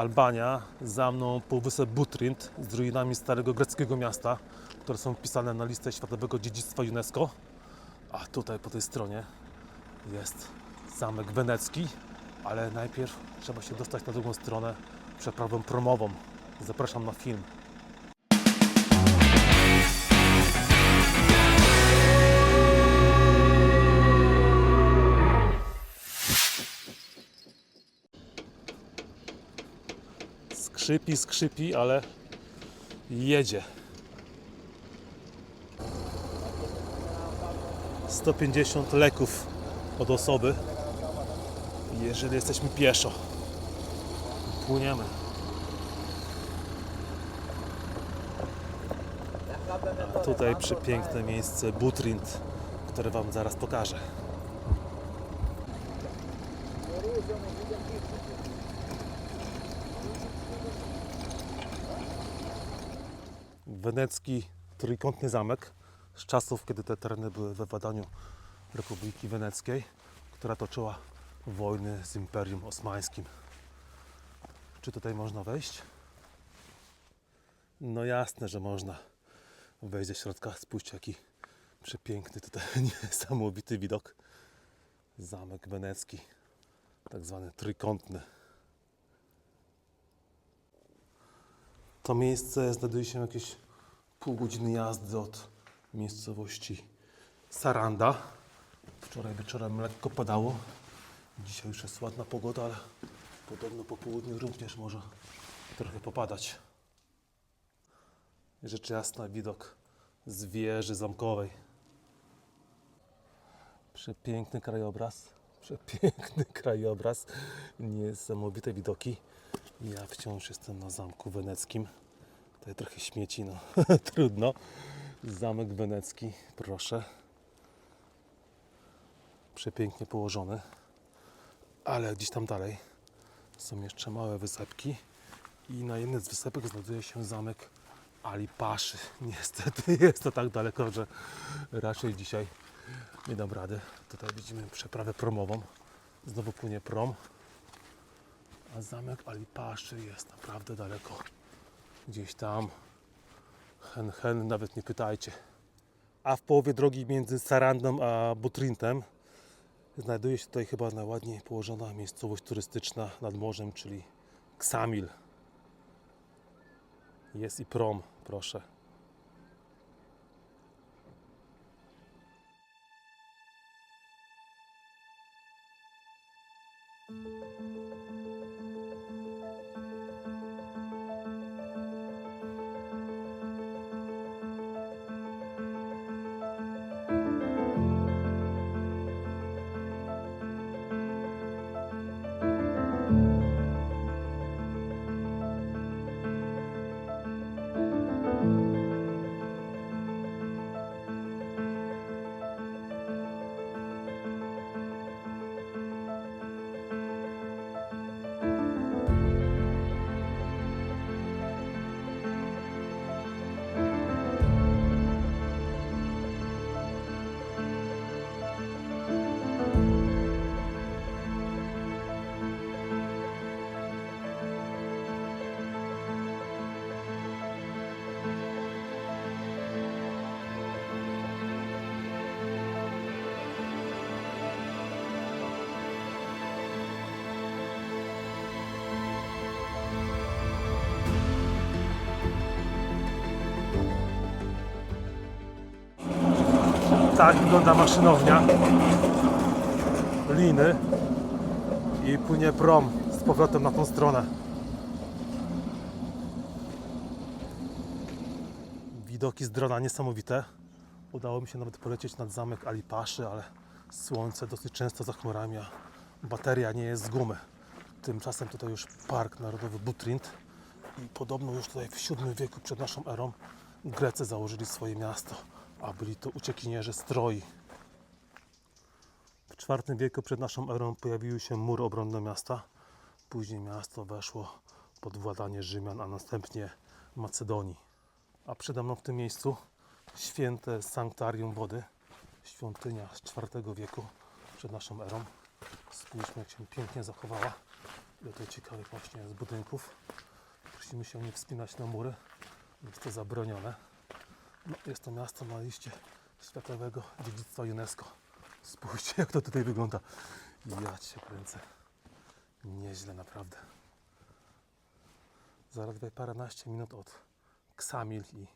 Albania, za mną półwysep Butrint z ruinami starego greckiego miasta, które są wpisane na listę Światowego Dziedzictwa UNESCO. A tutaj po tej stronie jest zamek wenecki, ale najpierw trzeba się dostać na drugą stronę przeprawą promową. Zapraszam na film. Skrzypi, skrzypi, ale jedzie. 150 leków od osoby, jeżeli jesteśmy pieszo. Płyniemy. Tutaj przepiękne miejsce Butrint, które Wam zaraz pokażę. Wenecki trójkątny zamek z czasów, kiedy te tereny były we władaniu Republiki Weneckiej, która toczyła wojny z Imperium Osmańskim. Czy tutaj można wejść? No jasne, że można wejść do środka. Spójrzcie, jaki przepiękny tutaj niesamowity widok. Zamek wenecki, tak zwany trójkątny. To miejsce znajduje się jakieś pół godziny jazdy od miejscowości Saranda. Wczoraj wieczorem lekko padało. Dzisiaj już jest ładna pogoda, ale podobno po południu również może trochę popadać. Rzecz jasna, widok z wieży zamkowej. Przepiękny krajobraz. Przepiękny krajobraz. Niesamowite widoki. Ja wciąż jestem na zamku weneckim. Tutaj trochę śmieci, no trudno. Zamek wenecki, proszę. Przepięknie położony. Ale gdzieś tam dalej są jeszcze małe wysepki. I na jednej z wysepek znajduje się zamek Ali Paszy. Niestety jest to tak daleko, że raczej dzisiaj nie dam rady. Tutaj widzimy przeprawę promową. Znowu płynie prom. A zamek Ali Paszy jest naprawdę daleko. Gdzieś tam. Hen, hen, nawet nie pytajcie. A w połowie drogi między Sarandą a Butrintem znajduje się tutaj chyba najładniej położona miejscowość turystyczna nad morzem, czyli Ksamil. Jest i prom, proszę. Tak wygląda maszynownia. Liny. I płynie prom z powrotem na tą stronę. Widoki z drona niesamowite. Udało mi się nawet polecieć nad zamek Alipaszy, ale słońce dosyć często za chmurami, a bateria nie jest z gumy. Tymczasem tutaj już Park Narodowy Butrint i podobno już tutaj w VII wieku przed naszą erą Grecy założyli swoje miasto, a byli to uciekinierzy z Troi. W IV wieku przed naszą erą pojawił się mur obronny miasta. Później miasto weszło pod władanie Rzymian, a następnie Macedonii. A przede mną w tym miejscu święte sanktuarium wody, świątynia z IV wieku przed naszą erą. Spójrzmy, jak się pięknie zachowała. Ile tutaj ciekawych właśnie jest budynków. Prosimy się nie wspinać na mury. Jest to zabronione. No, jest to miasto na liście Światowego Dziedzictwa UNESCO. Spójrzcie jak to tutaj wygląda. Ja cię kręcę. Nieźle naprawdę. Zaledwie paręnaście minut od Ksamil i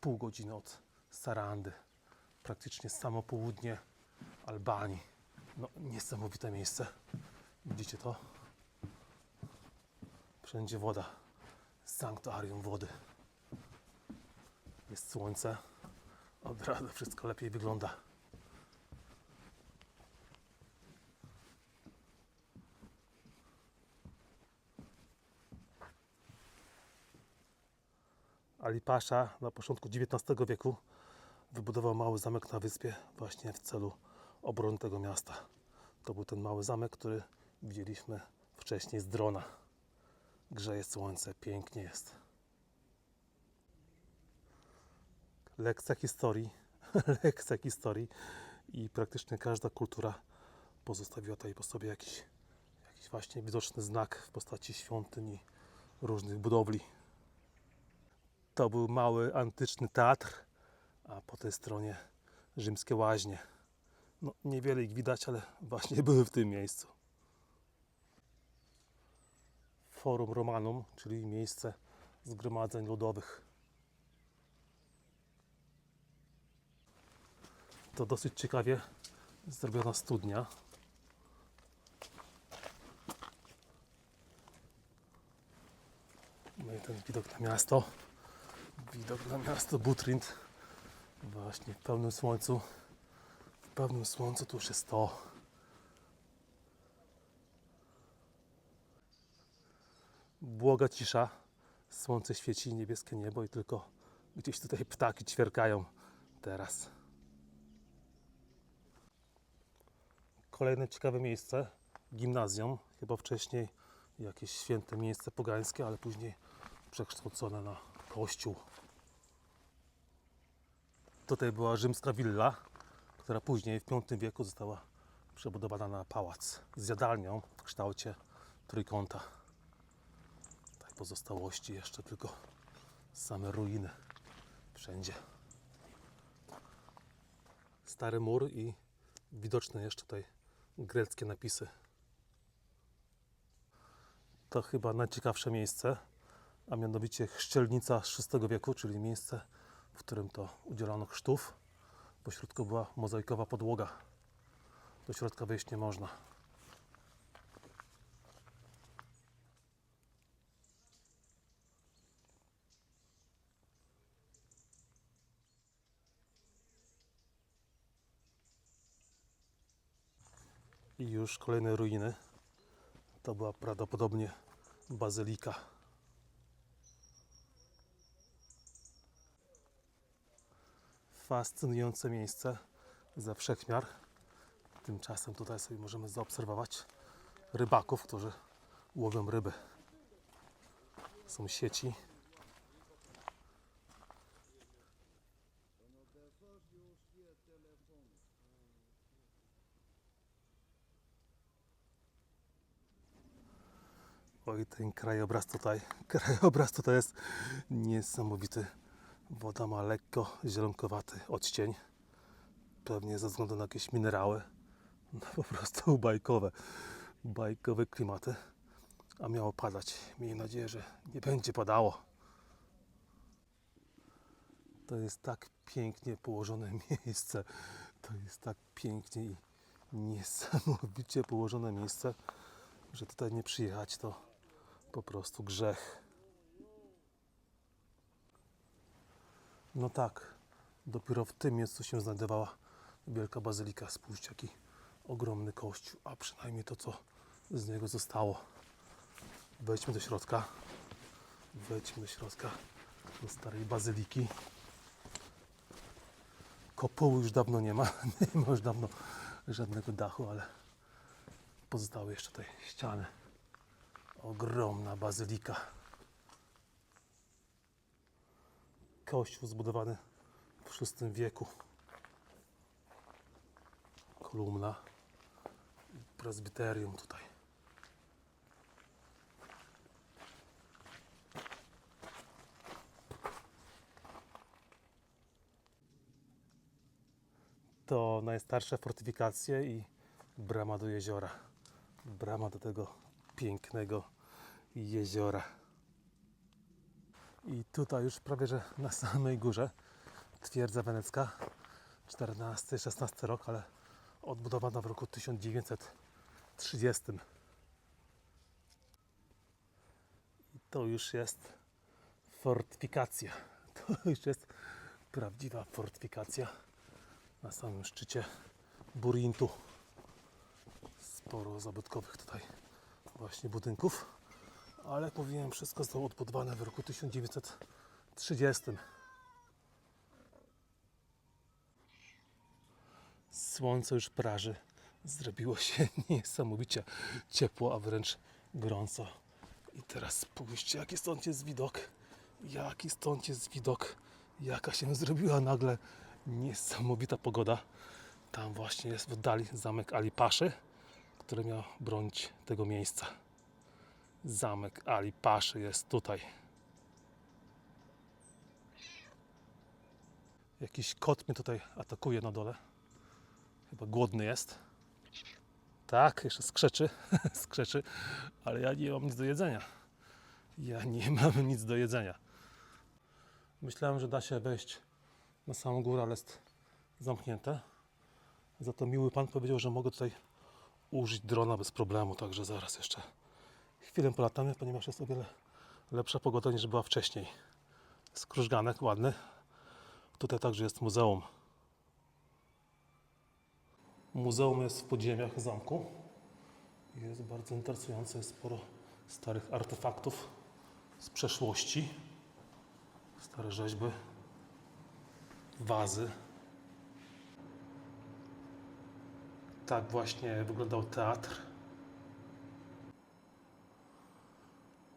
pół godziny od Sarandy. Praktycznie samo południe Albanii. No, niesamowite miejsce. Widzicie to? Wszędzie woda. Sanktuarium wody. Jest słońce. Od razu wszystko lepiej wygląda. Ali Pasza na początku XIX wieku wybudował mały zamek na wyspie właśnie w celu obrony tego miasta. To był ten mały zamek, który widzieliśmy wcześniej z drona. Grzeje słońce, pięknie jest. Lekcja historii, lekcja historii i praktycznie każda kultura pozostawiła tutaj po sobie jakiś, jakiś właśnie widoczny znak w postaci świątyń i różnych budowli. To był mały antyczny teatr, a po tej stronie rzymskie łaźnie. No, niewiele ich widać, ale właśnie były w tym miejscu. Forum Romanum, czyli miejsce zgromadzeń ludowych. To dosyć ciekawie zrobiona studnia. No i ten widok na miasto. Widok na miasto Butrint. Właśnie w pełnym słońcu. W pełnym słońcu tu już jest to. Błoga cisza. Słońce świeci, niebieskie niebo i tylko gdzieś tutaj ptaki ćwierkają teraz. Kolejne ciekawe miejsce. Gimnazjum. Chyba wcześniej jakieś święte miejsce pogańskie, ale później przekształcone na kościół. Tutaj była rzymska willa, która później w V wieku została przebudowana na pałac z jadalnią w kształcie trójkąta. Tak pozostałości jeszcze tylko same ruiny wszędzie. Stary mur i widoczne jeszcze tutaj greckie napisy. To chyba najciekawsze miejsce, a mianowicie chrzcielnica VI wieku, czyli miejsce, w którym to udzielono chrztów. Po środku była mozaikowa podłoga. Do środka wejść nie można. Już kolejne ruiny. To była prawdopodobnie bazylika. Fascynujące miejsce ze wszechmiar. Tymczasem tutaj sobie możemy zaobserwować rybaków, którzy łowią ryby. Są sieci. Oj, ten krajobraz tutaj, krajobraz tutaj jest niesamowity. Woda ma lekko zielonkowaty odcień. Pewnie ze względu na jakieś minerały. No, po prostu bajkowe, bajkowe klimaty. A miało padać. Miejmy nadzieję, że nie będzie padało. To jest tak pięknie położone miejsce. To jest tak pięknie i niesamowicie położone miejsce, że tutaj nie przyjechać to po prostu grzech. No tak, dopiero w tym miejscu się znajdowała wielka bazylika. Spójrzcie, jaki ogromny kościół, a przynajmniej to, co z niego zostało. Wejdźmy do środka. Wejdźmy do środka do starej bazyliki. Kopuły już dawno nie ma. Nie ma już dawno żadnego dachu, ale pozostały jeszcze tutaj ściany. Ogromna bazylika. Kościół zbudowany w VI wieku. Kolumna. Prezbiterium tutaj. to najstarsze fortyfikacje i brama do jeziora. Brama do tego pięknego jeziora. I tutaj już prawie że na samej górze twierdza wenecka. XIV-XVI rok, ale odbudowana w roku 1930. I to już jest fortyfikacja. To już jest prawdziwa fortyfikacja na samym szczycie Burintu. Sporo zabytkowych tutaj właśnie budynków, ale mówiłem, wszystko zostało odbudowane w roku 1930. Słońce już praży. Zrobiło się niesamowicie ciepło, a wręcz gorąco. I teraz spójrzcie, jaki stąd jest widok. Jaki stąd jest widok. Jaka się zrobiła nagle niesamowita pogoda. Tam właśnie jest w oddali zamek Ali Paszy, który miał bronić tego miejsca. Zamek Ali Paszy jest tutaj. Jakiś kot mnie tutaj atakuje na dole. Chyba głodny jest. Tak, jeszcze skrzeczy, skrzeczy, ale ja nie mam nic do jedzenia. Ja nie mam nic do jedzenia. Myślałem, że da się wejść na samą górę, ale jest zamknięte. Za to miły pan powiedział, że mogę tutaj użyć drona bez problemu, także zaraz jeszcze chwilę polatamy, ponieważ jest o wiele lepsza pogoda niż była wcześniej. Jest krużganek ładny. Tutaj także jest muzeum. Muzeum jest w podziemiach zamku. Jest bardzo interesujące, jest sporo starych artefaktów z przeszłości. Stare rzeźby, wazy. Tak właśnie wyglądał teatr.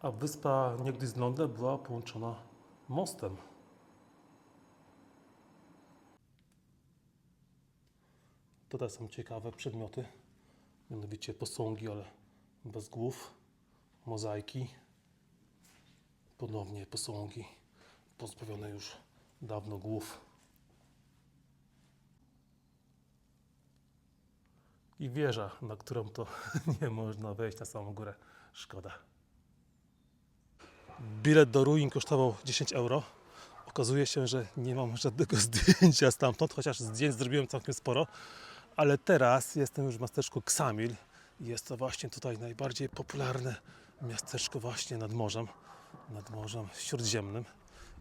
A wyspa niegdyś z Lądem była połączona mostem. Tutaj są ciekawe przedmioty, mianowicie posągi, ale bez głów, mozaiki, ponownie posągi pozbawione już dawno głów. I wieża, na którą to nie można wejść na samą górę. Szkoda. Bilet do ruin kosztował 10 euro. Okazuje się, że nie mam żadnego zdjęcia stamtąd, chociaż zdjęć zrobiłem całkiem sporo. Ale teraz jestem już w miasteczku Ksamil. Jest to właśnie tutaj najbardziej popularne miasteczko właśnie nad morzem, nad Morzem Śródziemnym.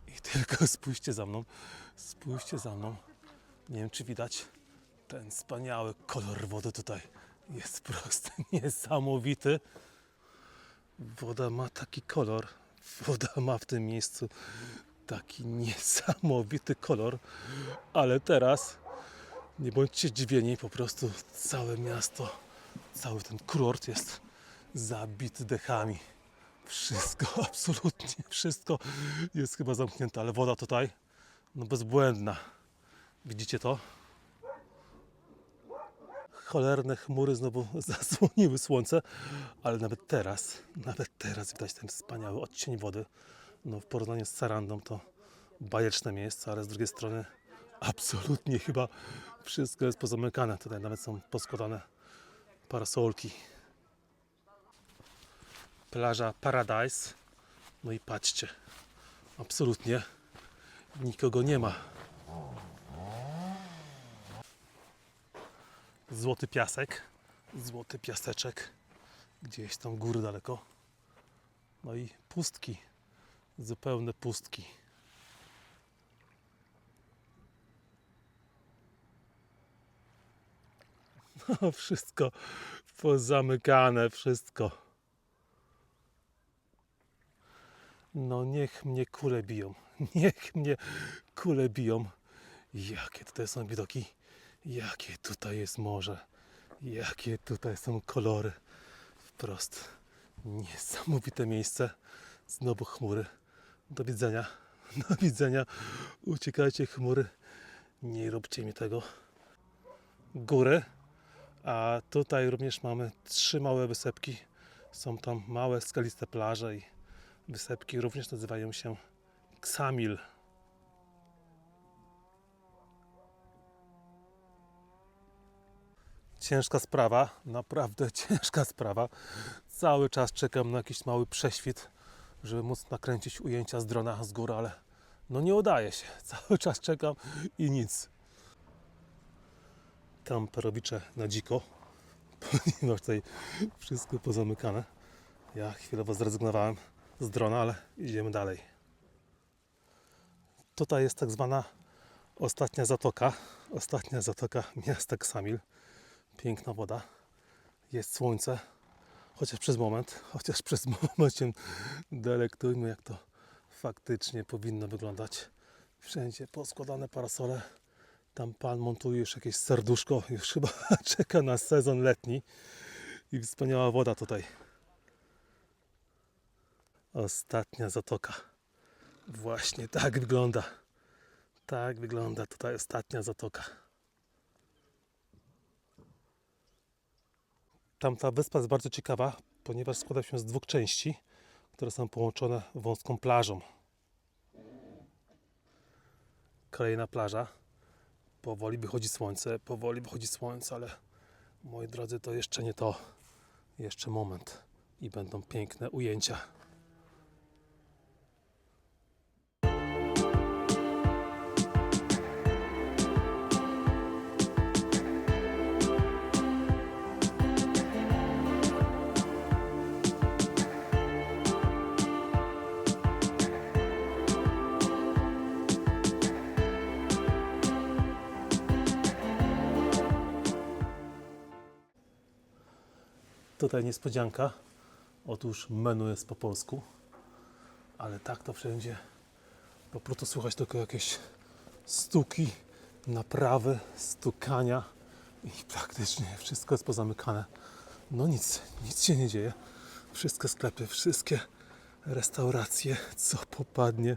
I tylko spójrzcie za mną, spójrzcie za mną. Nie wiem, czy widać ten wspaniały kolor wody tutaj. Jest po prostu niesamowity. Woda ma taki kolor. Woda ma w tym miejscu taki niesamowity kolor. Ale teraz nie bądźcie zdziwieni, po prostu całe miasto, cały ten kurort jest zabity dechami. Wszystko, absolutnie wszystko jest chyba zamknięte, ale woda tutaj, no bezbłędna. Widzicie to? Cholerne chmury znowu zasłoniły słońce, ale nawet teraz, nawet teraz widać ten wspaniały odcień wody. No w porównaniu z Sarandą to bajeczne miejsce, ale z drugiej strony absolutnie chyba wszystko jest pozamykane. Tutaj nawet są poskładane parasolki. Plaża Paradise. No i patrzcie, absolutnie nikogo nie ma. Złoty piasek, złoty piaseczek, gdzieś tam góry daleko. No i pustki, zupełne pustki. No, wszystko pozamykane, wszystko. No niech mnie kule biją, niech mnie kule biją. Jakie tutaj są widoki, jakie tutaj jest morze, jakie tutaj są kolory. Wprost niesamowite miejsce. Znowu chmury. Do widzenia, do widzenia. Uciekajcie chmury, nie róbcie mi tego. Góry, a tutaj również mamy trzy małe wysepki. Są tam małe skaliste plaże i wysepki również nazywają się Ksamil. Ciężka sprawa, naprawdę ciężka sprawa. Cały czas czekam na jakiś mały prześwit, żeby móc nakręcić ujęcia z drona z góry, ale no nie udaje się. Cały czas czekam i nic. Kamperowicze na dziko, ponieważ tutaj wszystko pozamykane. Ja chwilowo zrezygnowałem z drona, ale idziemy dalej. Tutaj jest tak zwana ostatnia zatoka. Ostatnia zatoka miasta Ksamil. Piękna woda. Jest słońce. Chociaż przez moment, chociaż przez moment się delektujmy, jak to faktycznie powinno wyglądać. Wszędzie poskładane parasole. Tam pan montuje już jakieś serduszko. Już chyba czeka na sezon letni. I wspaniała woda tutaj. Ostatnia zatoka. Właśnie tak wygląda. Tak wygląda tutaj ostatnia zatoka. Tamta wyspa jest bardzo ciekawa, ponieważ składa się z dwóch części, które są połączone wąską plażą. Kolejna plaża. Powoli wychodzi słońce, powoli wychodzi słońce, ale moi drodzy, to jeszcze nie to. Jeszcze moment i będą piękne ujęcia. Tutaj niespodzianka. Otóż menu jest po polsku, ale tak to wszędzie. Po prostu słychać tylko jakieś stuki, naprawy, stukania i praktycznie wszystko jest pozamykane. No nic, nic się nie dzieje. Wszystkie sklepy, wszystkie restauracje, co popadnie,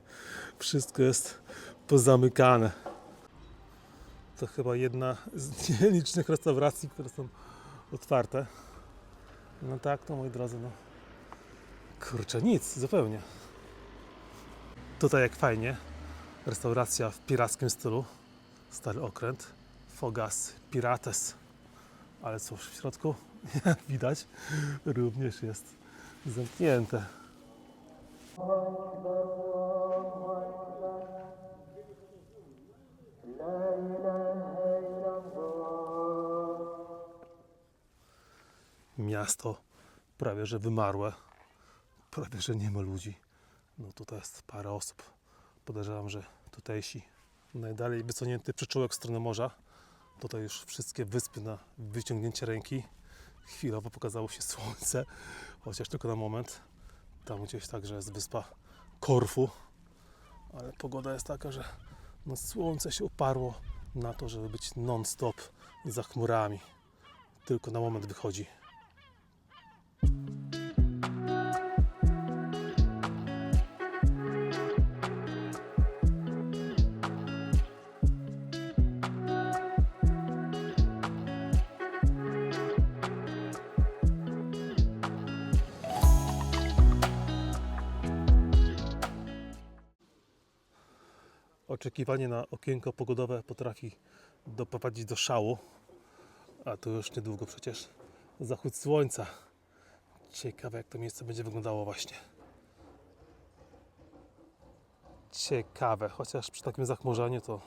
wszystko jest pozamykane. To chyba jedna z nielicznych restauracji, które są otwarte. No tak, to moi drodzy, no. Kurczę, nic, zupełnie. Tutaj jak fajnie. Restauracja w pirackim stylu. Stary okręt. Fogas Pirates. Ale cóż, w środku, jak widać, również jest zamknięte. Miasto prawie że wymarłe. Prawie że nie ma ludzi. No tutaj jest parę osób. Podejrzewam, że tutejsi najdalej wysunięty przyczółek w stronę morza. Tutaj już wszystkie wyspy na wyciągnięcie ręki. Chwilowo pokazało się słońce, chociaż tylko na moment. Tam gdzieś także jest wyspa Korfu. Ale pogoda jest taka, że no słońce się uparło na to, żeby być non-stop za chmurami. Tylko na moment wychodzi. Oczekiwanie na okienko pogodowe potrafi doprowadzić do szału, a to już niedługo przecież zachód słońca. Ciekawe, jak to miejsce będzie wyglądało właśnie. Ciekawe, chociaż przy takim zachmurzaniu to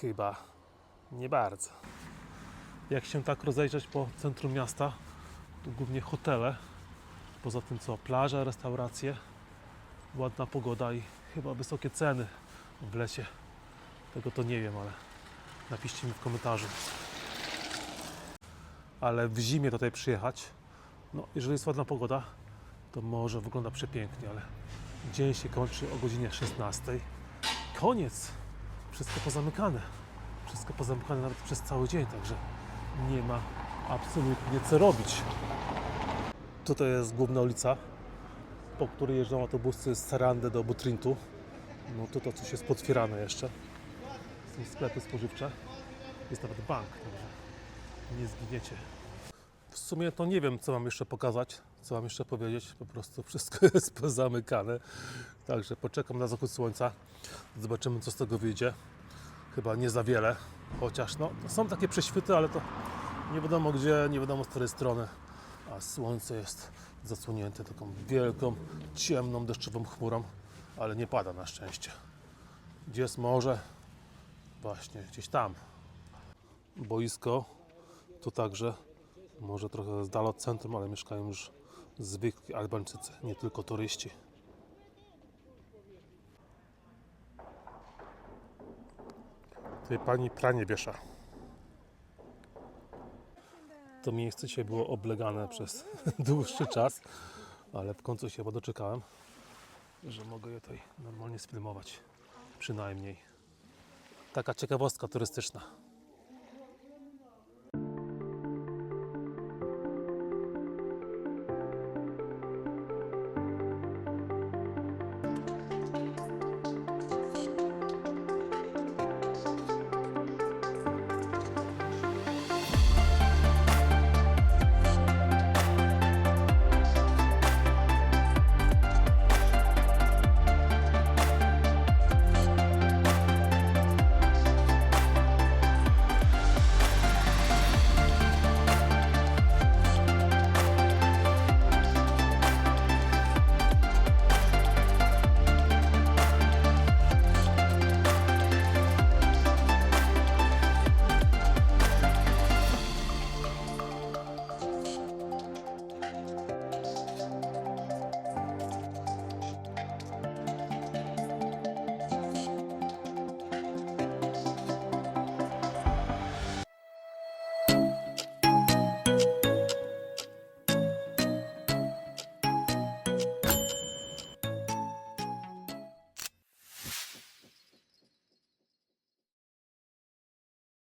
chyba nie bardzo. Jak się tak rozejrzeć po centrum miasta, to głównie hotele. Poza tym co, plaże, restauracje, ładna pogoda i chyba wysokie ceny w lecie. Tego to nie wiem, ale napiszcie mi w komentarzu. Ale w zimie tutaj przyjechać, no jeżeli jest ładna pogoda, to może wygląda przepięknie, ale dzień się kończy o godzinie 16. Koniec! Wszystko pozamykane. Wszystko pozamykane nawet przez cały dzień, także nie ma absolutnie co robić. Tutaj jest główna ulica, po której jeżdżą autobusy z Sarandy do Butrintu. No tutaj coś jest potwierane jeszcze. Są sklepy spożywcze. Jest nawet bank, także nie zginiecie. W sumie to nie wiem, co mam jeszcze pokazać, co mam jeszcze powiedzieć. Po prostu wszystko jest pozamykane. Także poczekam na zachód słońca. Zobaczymy, co z tego wyjdzie. Chyba nie za wiele, chociaż no, są takie prześwity, ale to Nie wiadomo gdzie, nie wiadomo z której strony, a słońce jest zasłonięte taką wielką, ciemną, deszczową chmurą, ale nie pada na szczęście. Gdzie jest morze? Właśnie, gdzieś tam. Boisko, tu także, może trochę z dala od centrum, ale mieszkają już zwykli Albańczycy, nie tylko turyści. Tutaj pani pranie wiesza. To miejsce dzisiaj było oblegane przez dłuższy czas, ale w końcu się chyba doczekałem, że mogę je tutaj normalnie sfilmować. Przynajmniej. Taka ciekawostka turystyczna.